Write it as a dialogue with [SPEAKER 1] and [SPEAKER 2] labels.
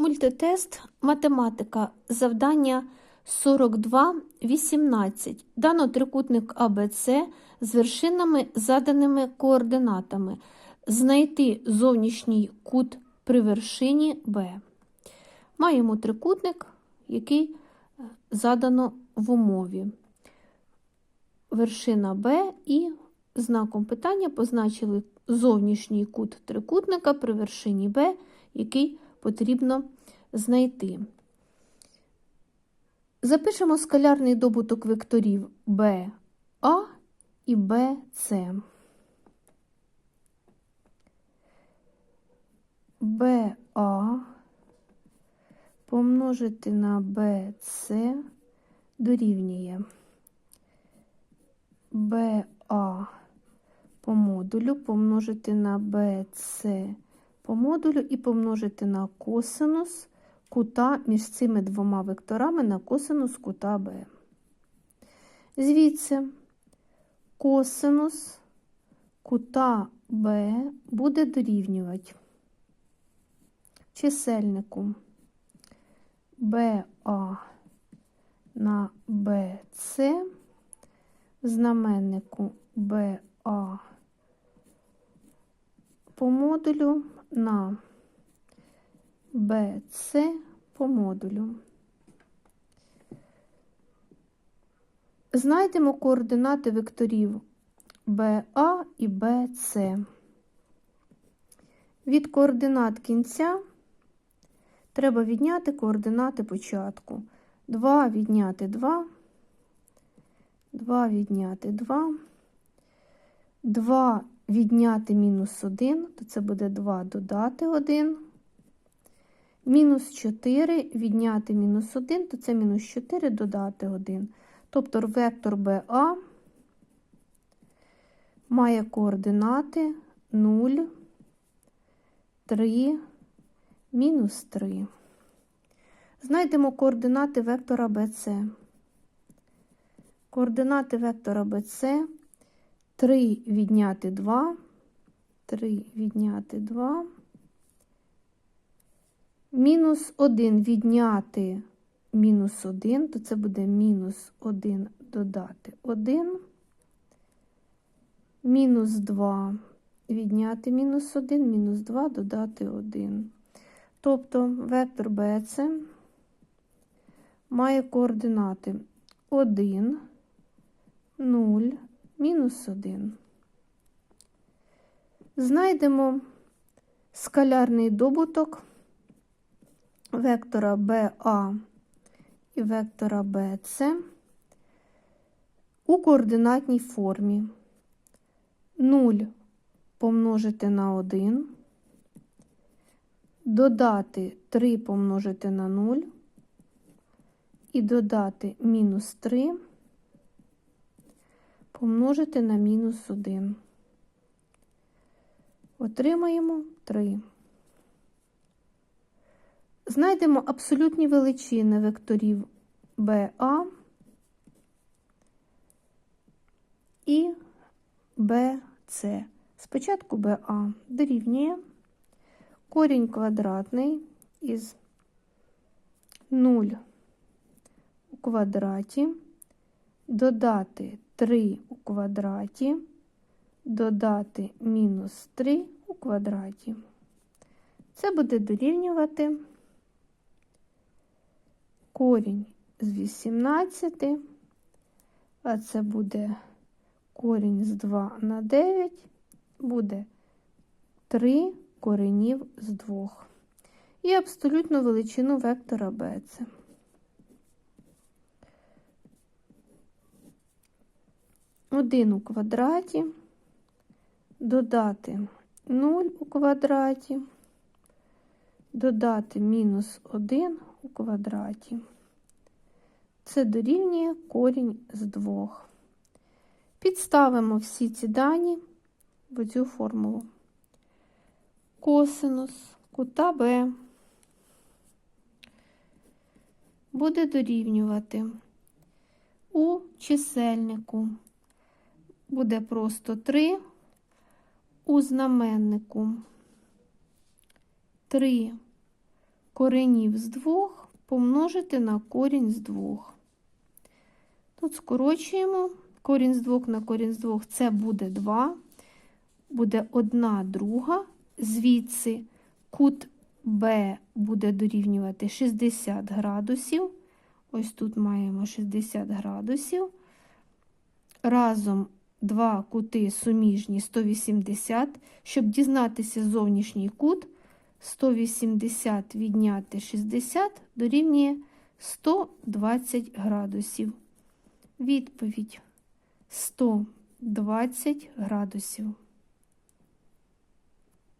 [SPEAKER 1] Мультитест математика. Завдання 42.18. Дано трикутник АБЦ з вершинами заданими координатами. Знайти зовнішній кут при вершині Б. Маємо трикутник, який е, задано в умові. Вершина Б і знаком питання позначили зовнішній кут трикутника при вершині Б, який потрібно знайти. Запишемо скалярний добуток векторів BA і BC. BA помножити на BC дорівнює BA по модулю помножити на BC по модулю і помножити на косинус кута між цими двома векторами на косинус кута Б. Звідси косинус кута Б буде дорівнювати чисельнику БА на БЦ, знаменнику БА по модулю на BC по модулю. Знайдемо координати векторів BA і BC. Від координат кінця треба відняти координати початку. 2 відняти 2, 2 відняти 2, 2 відняти мінус 1, то це буде 2 додати 1. Мінус 4 відняти мінус 1, то це мінус 4 додати 1. Тобто вектор BA має координати 0, 3, мінус 3. Знайдемо координати вектора BC. Координати вектора BC 3 відняти 2, 3 відняти 2. Мінус 1 відняти мінус 1, то це буде мінус 1 додати 1. Мінус 2 відняти мінус 1, мінус 2 додати 1. Тобто вектор BC має координати 1, 0, мінус 1. Знайдемо скалярний добуток вектора BA і вектора BC у координатній формі 0 помножити на 1, додати 3 помножити на 0 і додати мінус 3 помножити на мінус 1. Отримаємо 3. Знайдемо абсолютні величини векторів BA і BC. Спочатку BA дорівнює корінь квадратний із 0 у квадраті, додати 3 у квадраті, додати мінус 3 у квадраті. Це буде дорівнювати корінь з 18, а це буде корінь з 2 на 9, буде 3 коренів з 2. І абсолютну величину вектора b. 1 у квадраті, додати 0 у квадраті, додати мінус 1 у квадраті. Це дорівнює корінь з 2. Підставимо всі ці дані в цю формулу. Косинус кута Б буде дорівнювати у чисельнику. Буде просто 3 у знаменнику. 3 коренів з двох помножити на корінь з двох. Тут скорочуємо корінь з двох на корінь з двох, це буде 2, буде 1 друга, звідси кут Б буде дорівнювати 60 градусів. Ось тут маємо 60 градусів. Разом два кути суміжні 180. Щоб дізнатися зовнішній кут, 180 відняти 60 дорівнює 120 градусів. Відповідь 120 градусів.